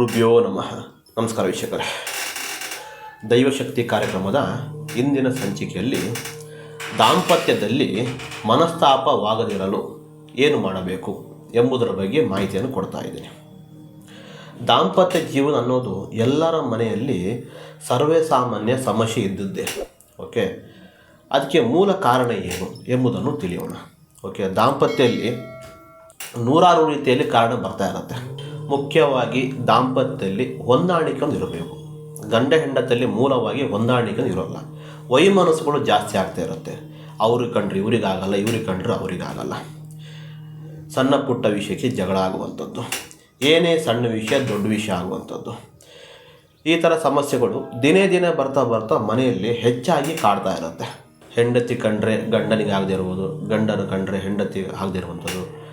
ಗುರುಭ್ಯೋ ನಮಃ. ನಮಸ್ಕಾರ ವೀಕ್ಷಕರ. ದೈವಶಕ್ತಿ ಕಾರ್ಯಕ್ರಮದ ಇಂದಿನ ಸಂಚಿಕೆಯಲ್ಲಿ ದಾಂಪತ್ಯದಲ್ಲಿ ಮನಸ್ತಾಪವಾಗದಿರಲು ಏನು ಮಾಡಬೇಕು ಎಂಬುದರ ಬಗ್ಗೆ ಮಾಹಿತಿಯನ್ನು ಕೊಡ್ತಾ ಇದ್ದೀನಿ. ದಾಂಪತ್ಯ ಜೀವನ ಅನ್ನೋದು ಎಲ್ಲರ ಮನೆಯಲ್ಲಿ ಸರ್ವೇ ಸಾಮಾನ್ಯ ಸಮಸ್ಯೆ ಇದ್ದದ್ದೇ. ಓಕೆ? ಅದಕ್ಕೆ ಮೂಲ ಕಾರಣ ಏನು ಎಂಬುದನ್ನು ತಿಳಿಯೋಣ. ಓಕೆ? ದಾಂಪತ್ಯದಲ್ಲಿ ನೂರಾರು ರೀತಿಯಲ್ಲಿ ಕಾರಣ ಬರ್ತಾ ಇರುತ್ತೆ. ಮುಖ್ಯವಾಗಿ ದಾಂಪತ್ಯದಲ್ಲಿ ಹೊಂದಾಣಿಕೆ ಇರಬೇಕು. ಗಂಡ ಹೆಂಡತಲ್ಲಿ ಮೂಲವಾಗಿ ಹೊಂದಾಣಿಕೆ ಇರೋಲ್ಲ. ವೈಮನಸ್ಸುಗಳು ಜಾಸ್ತಿ ಆಗ್ತಾ ಇರುತ್ತೆ. ಅವ್ರಿಗೆ ಕಂಡ್ರೆ ಇವ್ರಿಗಾಗಲ್ಲ ಇವ್ರಿಗೆ ಕಂಡ್ರೆ ಅವರಿಗಾಗಲ್ಲ. ಸಣ್ಣ ಪುಟ್ಟ ವಿಷಯಕ್ಕೆ ಜಗಳ ಆಗುವಂಥದ್ದು. ಏನೇ ಸಣ್ಣ ವಿಷಯ, ದೊಡ್ಡ ವಿಷಯ ಆಗುವಂಥದ್ದು. ಈ ಥರ ಸಮಸ್ಯೆಗಳು ದಿನೇ ದಿನೇ ಬರ್ತಾ ಬರ್ತಾ ಮನೆಯಲ್ಲಿ ಹೆಚ್ಚಾಗಿ ಕಾಡ್ತಾ ಇರುತ್ತೆ. ಹೆಂಡತಿ ಕಂಡ್ರೆ ಗಂಡನಿಗೆ ಆಗದೇ ಇರುವುದು ಗಂಡನ ಕಂಡ್ರೆ ಹೆಂಡತಿ ಆಗದೇ ಇರುವಂಥದ್ದು.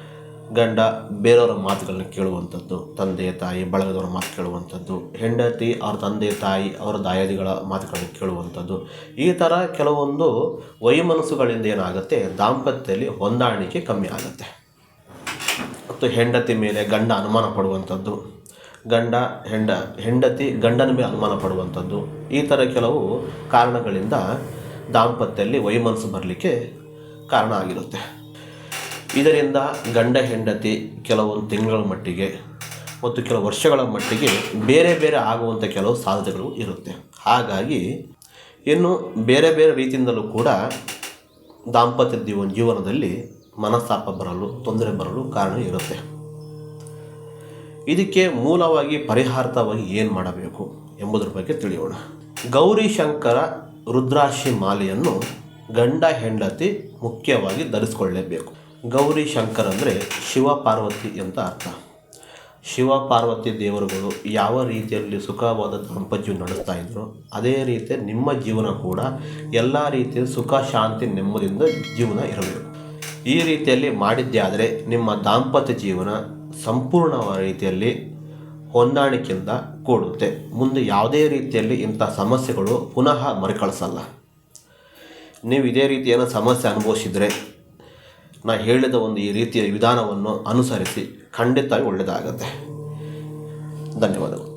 ಗಂಡ ಬೇರೆಯವರ ಮಾತುಗಳನ್ನ ಕೇಳುವಂಥದ್ದು, ತಂದೆ, ತಾಯಿ, ಬಳಗದವರ ಮಾತು ಕೇಳುವಂಥದ್ದು, ಹೆಂಡತಿ ಅವ್ರ ತಂದೆ, ತಾಯಿ ಅವರ ದಾಯಾದಿಗಳ ಮಾತುಗಳನ್ನು ಕೇಳುವಂಥದ್ದು. ಈ ಥರ ಕೆಲವೊಂದು ವೈಮನಸ್ಸುಗಳಿಂದ ಏನಾಗುತ್ತೆ? ದಾಂಪತ್ಯದಲ್ಲಿ ಹೊಂದಾಣಿಕೆ ಕಮ್ಮಿ ಆಗುತ್ತೆ. ಮತ್ತು ಹೆಂಡತಿ ಮೇಲೆ ಗಂಡ ಅನುಮಾನ ಪಡುವಂಥದ್ದು, ಗಂಡ, ಹೆಂಡ, ಹೆಂಡತಿ ಗಂಡನ ಮೇಲೆ ಅನುಮಾನ ಪಡುವಂಥದ್ದು. ಈ ಥರ ಕೆಲವು ಕಾರಣಗಳಿಂದ ದಾಂಪತ್ಯದಲ್ಲಿ ವೈಮನಸ್ಸು ಬರಲಿಕ್ಕೆ ಕಾರಣ ಆಗಿರುತ್ತೆ. ಇದರಿಂದ ಗಂಡ ಹೆಂಡತಿ ಕೆಲವೊಂದು ತಿಂಗಳ ಮಟ್ಟಿಗೆ ಮತ್ತು ಕೆಲವು ವರ್ಷಗಳ ಮಟ್ಟಿಗೆ ಬೇರೆ ಬೇರೆ ಆಗುವಂಥ ಕೆಲವು ಸಾಧ್ಯತೆಗಳು ಇರುತ್ತೆ. ಹಾಗಾಗಿ ಇನ್ನು ಬೇರೆ ಬೇರೆ ರೀತಿಯಿಂದಲೂ ಕೂಡ ದಾಂಪತ್ಯ ಜೀವನ ಜೀವನದಲ್ಲಿ ಮನಸ್ತಾಪ ಬರಲು, ತೊಂದರೆ ಬರಲು ಕಾರಣ ಇರುತ್ತೆ. ಇದಕ್ಕೆ ಮೂಲವಾಗಿ ಪರಿಹಾರತವಾಗಿ ಏನು ಮಾಡಬೇಕು ಎಂಬುದರ ಬಗ್ಗೆ ತಿಳಿಯೋಣ. ಗೌರಿ ಶಂಕರ ರುದ್ರಾಶಿ ಮಾಲೆಯನ್ನು ಗಂಡ ಹೆಂಡತಿ ಮುಖ್ಯವಾಗಿ ಧರಿಸ್ಕೊಳ್ಳೇಬೇಕು. ಗೌರಿ ಶಂಕರ್ ಅಂದರೆ ಶಿವ ಪಾರ್ವತಿ ಅಂತ ಅರ್ಥ. ಶಿವ ಪಾರ್ವತಿ ದೇವರುಗಳು ಯಾವ ರೀತಿಯಲ್ಲಿ ಸುಖವಾದ ದಾಂಪತ್ಯ ನಡೆಸ್ತಾ ಇದ್ರು ಅದೇ ರೀತಿ ನಿಮ್ಮ ಜೀವನ ಕೂಡ ಎಲ್ಲ ರೀತಿಯ ಸುಖ, ಶಾಂತಿ, ನೆಮ್ಮದಿಯಿಂದ ಜೀವನ ಇರಬೇಕು. ಈ ರೀತಿಯಲ್ಲಿ ಮಾಡಿದ್ದೇ ಆದರೆ ನಿಮ್ಮ ದಾಂಪತ್ಯ ಜೀವನ ಸಂಪೂರ್ಣ ರೀತಿಯಲ್ಲಿ ಹೊಂದಾಣಿಕೆಯಿಂದ ಕೂಡುತ್ತೆ. ಮುಂದೆ ಯಾವುದೇ ರೀತಿಯಲ್ಲಿ ಇಂಥ ಸಮಸ್ಯೆಗಳು ಪುನಃ ಮರುಕಳಿಸಲ್ಲ. ನೀವು ಇದೇ ರೀತಿಯ ಸಮಸ್ಯೆ ಅನುಭವಿಸಿದರೆ ನಾ ಹೇಳಿದ ಒಂದು ಈ ರೀತಿಯ ವಿಧಾನವನ್ನು ಅನುಸರಿಸಿ ಖಂಡಿತ ಒಳ್ಳೆಯದಾಗತ್ತೆ. ಧನ್ಯವಾದಗಳು.